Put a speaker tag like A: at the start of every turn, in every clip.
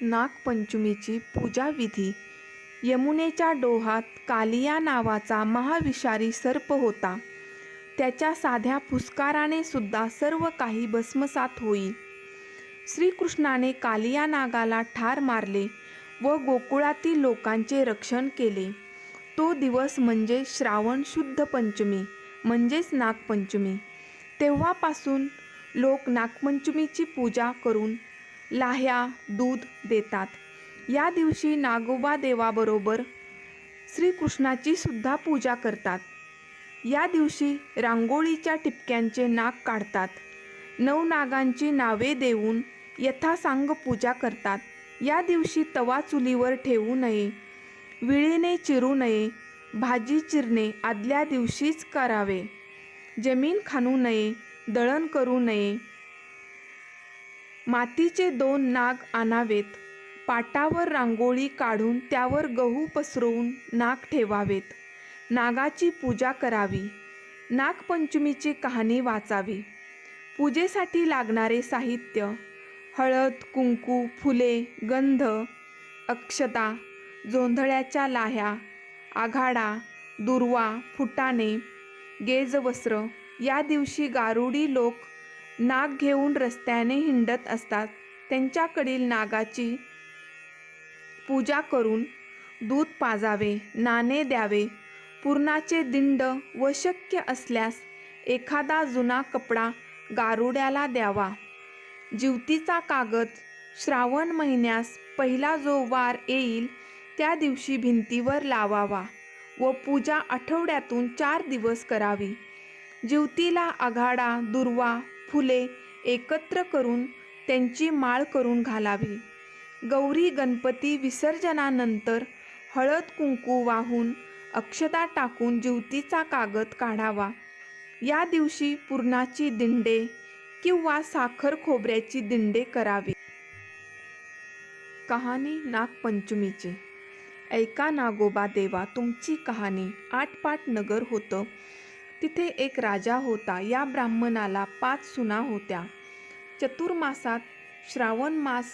A: नागपंचमीची पूजाविधी. यमुनेच्या डोहात कालिया नावाचा महाविषारी सर्प होता. त्याच्या साध्या फुसकाराने सुद्धा सर्व काही भस्मसात होई. श्रीकृष्णाने कालिया नागाला ठार मारले व गोकुळातील लोकांचे रक्षण केले. तो दिवस म्हणजे श्रावण शुद्ध पंचमी म्हणजेच नागपंचमी. तेव्हापासून लोक नागपंचमीची पूजा करून लाह्या दूध देतात. या दिवशी नागोबा देवाबरोबर श्रीकृष्णाची सुद्धा पूजा करतात. या दिवशी रांगोळीच्या टिपक्यांचे नाग काढतात. नवनागांची नावे देऊन यथासांग पूजा करतात. या दिवशी तवा चुलीवर ठेवू नये विळीने चिरू नये भाजी चिरणे आदल्या दिवशीच करावे. जमीन खाणू नये दळण करू नये मातीचे दोन नाग आणावेत. पाटावर रांगोळी काढून त्यावर गहू पसरवून नाग ठेवावेत. नागाची पूजा करावी. नागपंचमीची कहाणी वाचावी. पूजेसाठी लागणारे साहित्य हळद कुंकू फुले गंध अक्षता जोंधळ्याच्या लाह्या आघाडा दुर्वा फुटाणे गेजवस्त्र या दिवशी गारुडी लोक नाग घेऊन रस्त्याने हिंडत असतात. त्यांच्याकडील नागाची पूजा करून दूध पाजावे नाणे द्यावे. पूर्णाचे दिंड व शक्य असल्यास एखादा जुना कपडा गारुड्याला द्यावा. जिवतीचा कागद श्रावण महिन्यास पहिला जो वार येईल त्या दिवशी भिंतीवर लावावा व पूजा आठवड्यातून चार दिवस करावी. जिवतीला आघाडा दुर्वा फुले एकत्र करून त्यांची माळ करून घालावी. गौरी गणपती विसर्जनानंतर हळद कुंकू वाहून अक्षता टाकून जिवतीचा कागद काढावा. या दिवशी पुरणाची दिंडे किंवा साखर खोबऱ्याची दिंडे करावी. कहाणी नागपंचमीची. ऐका नागोबा देवा तुमची कहाणी आटपाट नगर होतं. तिथे एक राजा होता. या ब्राह्मणाला पाच सुना होत्या. चतुर्मासात श्रावण मास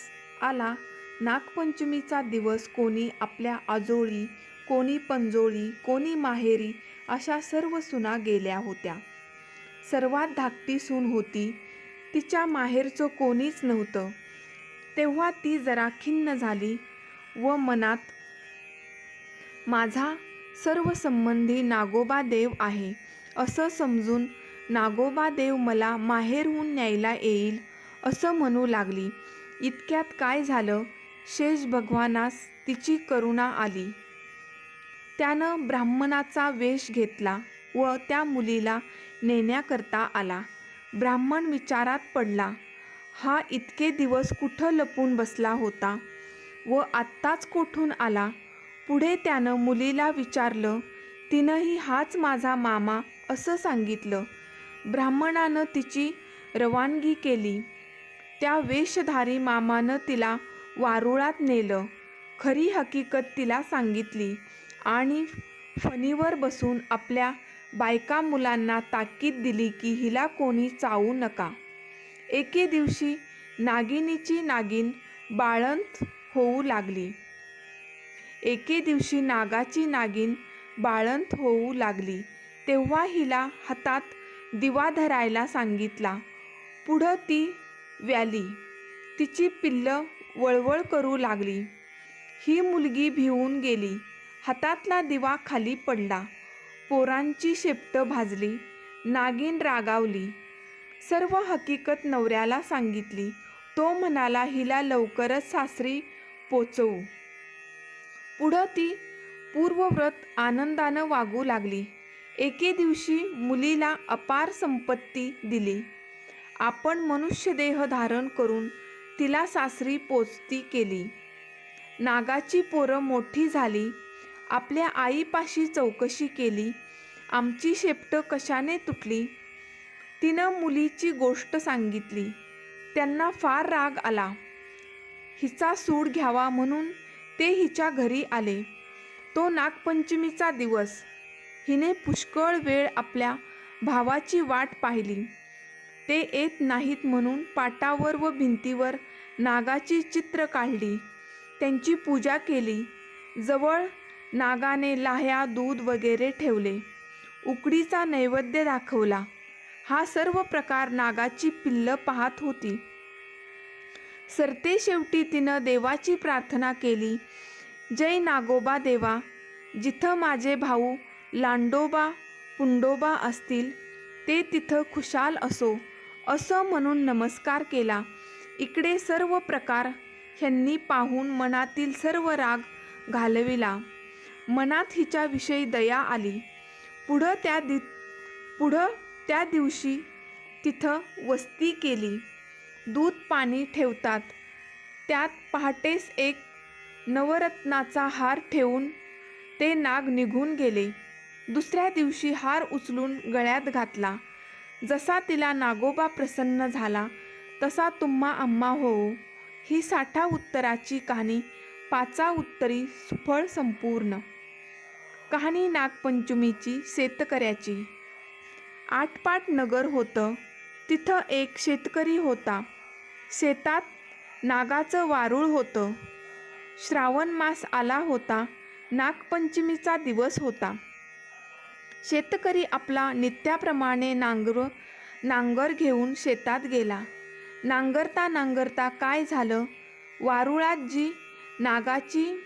A: आला. नागपंचमीचा दिवस कोणी आपल्या आजोळी कोणी पंजोळी कोणी माहेरी अशा सर्व सुना गेल्या होत्या. सर्वात धाकटी सून होती. तिच्या माहेरचं कोणीच नव्हतं. तेव्हा ती जरा खिन्न झाली व मनात माझा सर्व संबंधी नागोबा देव आहे. असं समजून नागोबा देव मला माहेरहून न्यायला येईल असं म्हणू लागली. इतक्यात काय झालं? शेष भगवानास तिची करुणा आली. त्यानं ब्राह्मणाचा वेश घेतला व त्या मुलीला नेण्याकरता आला. ब्राह्मण विचारात पडला हा इतके दिवस कुठं लपून बसला होता व आत्ताच कोठून आला? पुढे त्यानं मुलीला विचारलं तिनंही हाच माझा मामा असं सांगितलं. ब्राह्मणानं तिची रवानगी केली. त्या वेशधारी मामानं तिला वारुळात नेलं. खरी हकीकत तिला सांगितली आणि फणीवर बसून आपल्या बायका मुलांना ताकीद दिली की हिला कोणी चावू नका. एके दिवशी नागिनीची नागिन बाळंत होऊ लागली. एके दिवशी नागाची नागिन बाळंत होऊ लागली. तेव्हा हिला हातात दिवा धरायला सांगितला. पुढं ती व्याली. तिची पिल्लं वळवळ करू लागली. ही मुलगी भिवून गेली. हातातला दिवा खाली पडला. पोरांची शेपटं भाजली. नागिन रागावली. सर्व हकीकत नवऱ्याला सांगितली. तो म्हणाला हिला लवकरच सासरी पोचवू. पुढं ती पूर्वव्रत आनंदानं वागू लागली. एके दिवशी मुलीला अपार संपत्ती दिली. आपण मनुष्यदेह धारण करून तिला सासरी पोचती केली. नागाची पोरं मोठी झाली. आपल्या आईपाशी चौकशी केली. आमची शेपटं कशाने तुटली? तिनं मुलीची गोष्ट सांगितली. त्यांना फार राग आला. हिचा सूड घ्यावा म्हणून ते हिच्या घरी आले. तो नागपंचमीचा दिवस. हिने पुष्कळ वेळ आपल्या भावाची वाट पाहिली. ते येत नाहीत म्हणून पाटावर व भिंतीवर नागाची चित्र काढली. त्यांची पूजा केली. जवळ नागाने लाह्या दूध वगैरे ठेवले. उकडीचा नैवेद्य दाखवला. हा सर्व प्रकार नागाची पिल्लं पाहत होती. सरते शेवटी तिनं देवाची प्रार्थना केली. जय नागोबा देवा जिथं माझे भाऊ लांडोबा पुंडोबा असतील ते तिथं खुशाल असो असं म्हणून नमस्कार केला. इकडे सर्व प्रकार ह्यांनी पाहून मनातील सर्व राग घालविला. मनात हिच्याविषयी दया आली. पुढं त्या दि पुढं त्या दिवशी तिथं वस्ती केली. दूध पाणी ठेवतात. त्यात पहाटेस एक नवरत्नाचा हार ठेवून ते नाग निघून गेले. दुसऱ्या दिवशी हार उचलून गळ्यात घातला. जसा तिला नागोबा प्रसन्न झाला तसा तुम्हा आम्हा होऊ. ही साठा उत्तराची कहाणी पाचा उत्तरी सुफळ संपूर्ण. कहाणी नागपंचमीची शेतकऱ्याची. आटपाट नगर होतं तिथं एक शेतकरी होता. शेतात नागाचं वारूळ होतं. श्रावण मास आला होता नागपंचमीचा दिवस होता. शेतकरी आपला नित्याप्रमाणे नांगर नांगर घेऊन शेतात गेला. नांगरता नांगरता काय झालं? वारुळात जी नागाची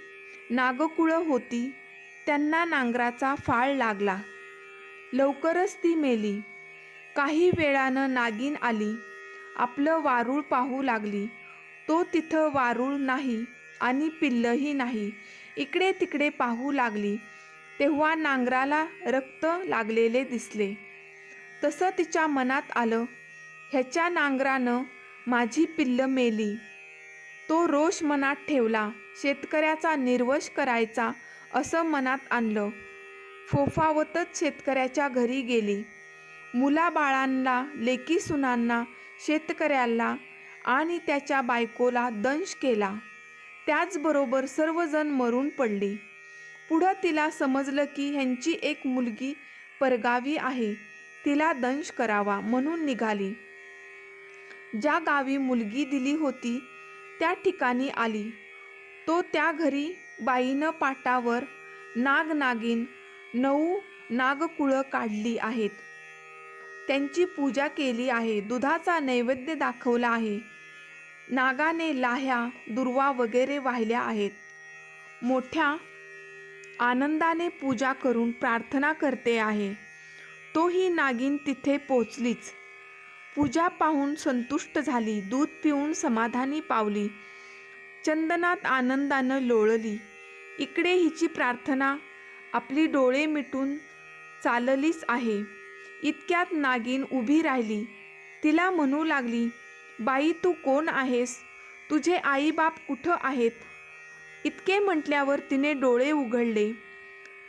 A: नागकुळं होती त्यांना नांगराचा फाळ लागला. लवकरच ती मेली. काही वेळानं नागिन आली. आपलं वारूळ पाहू लागली. तो तिथं वारूळ नाही आणि पिल्लंही नाही. इकडे तिकडे पाहू लागली. तेव्हा नांगराला रक्त लागलेले दिसले. तसं तिच्या मनात आलं ह्याच्या नांगरानं माझी पिल्लं मेली. तो रोष मनात ठेवला शेतकऱ्याचा निर्वश करायचा असं मनात आणलं. फोफावतच शेतकऱ्याच्या घरी गेली. मुलाबाळांना लेकी सुनांना शेतकऱ्याला आणि त्याच्या बायकोला दंश केला. त्याचबरोबर सर्वजण मरून पडली. पुढं तिला समजलं की ह्यांची एक मुलगी परगावी आहे. तिला दंश करावा म्हणून निघाली. ज्या गावी मुलगी दिली होती त्या ठिकाणी आली. तो त्या घरी बाईनं पाटावर नाग नागिन नऊ नागकुळं काढली आहेत. त्यांची पूजा केली आहे दुधाचा नैवेद्य दाखवला आहे. नागाने लाह्या दुर्वा वगैरे वाहिल्या आहेत. मोठ्या आनंदाने पूजा करून प्रार्थना करते आहे. तो ही नागिन तिथे पोचलीच पूजा पाहून संतुष्ट झाली दूध पिऊन समाधानी पावली. चंदनात आनंदानं लोळली. इकडे हिची प्रार्थना आपली डोळे मिटून चाललीच आहे. इतक्यात नागिन उभी राहिली. तिला म्हणू लागली बाई तू कोण आहेस? तुझे आईबाप कुठं आहेत? इतके म्हटल्यावर तिने डोळे उघडले.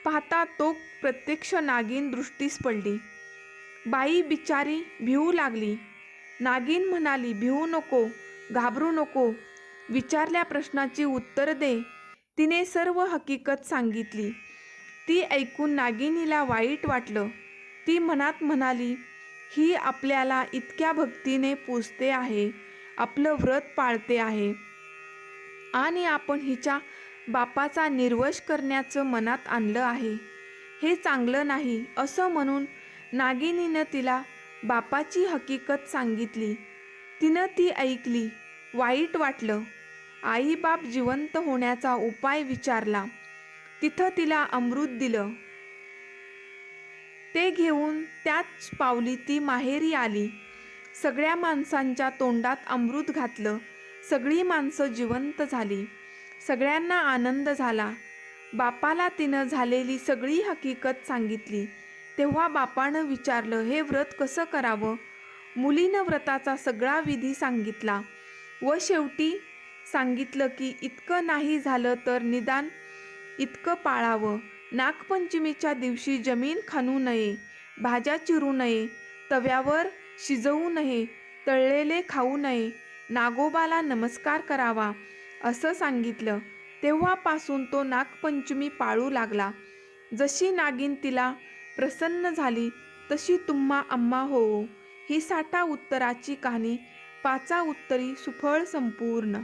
A: पाहता तो प्रत्यक्ष नागिन दृष्टीस पडली. बाई बिचारी भिवू लागली. नागिन म्हणाली भिवू नको घाबरू नको. विचारल्या प्रश्नाची उत्तर दे. तिने सर्व हकीकत सांगितली. ती ऐकून नागिनीला वाईट वाटलं. ती मनात म्हणाली ही आपल्याला इतक्या भक्तीने पूजते आहे. आपलं व्रत पाळते आहे. आणि आपण हिच्या बापाचा निर्वश करण्याचं मनात आणलं आहे. हे चांगलं नाही असं म्हणून नागिनीनं तिला बापाची हकीकत सांगितली. तिनं ती ऐकली वाईट वाटलं. आई बाप जिवंत होण्याचा उपाय विचारला. तिथं तिला अमृत दिलं. ते घेऊन त्याच पावली ती माहेरी आली. सगळ्या माणसांच्या तोंडात अमृत घातलं. सगळी माणसं जिवंत झाली. सगळ्यांना आनंद झाला. बापाला तिनं झालेली सगळी हकीकत सांगितली. तेव्हा बापानं विचारलं हे व्रत कसं करावं? मुलीनं व्रताचा सगळा विधी सांगितला व शेवटी सांगितलं की इतकं नाही झालं तर निदान इतकं पाळावं. नागपंचमीच्या दिवशी जमीन खाणू नये भाज्या चिरू नये तव्यावर शिजवू नये तळलेले खाऊ नये नागोबाला नमस्कार करावा असं सांगितलं. तेव्हापासून तो नागपंचमी पाळू लागला. जशी नागिन तिला प्रसन्न झाली तशी तुम्हा अम्मा होवो ही साठा उत्तराची कहाणी पाचा उत्तरी सुफळ संपूर्ण.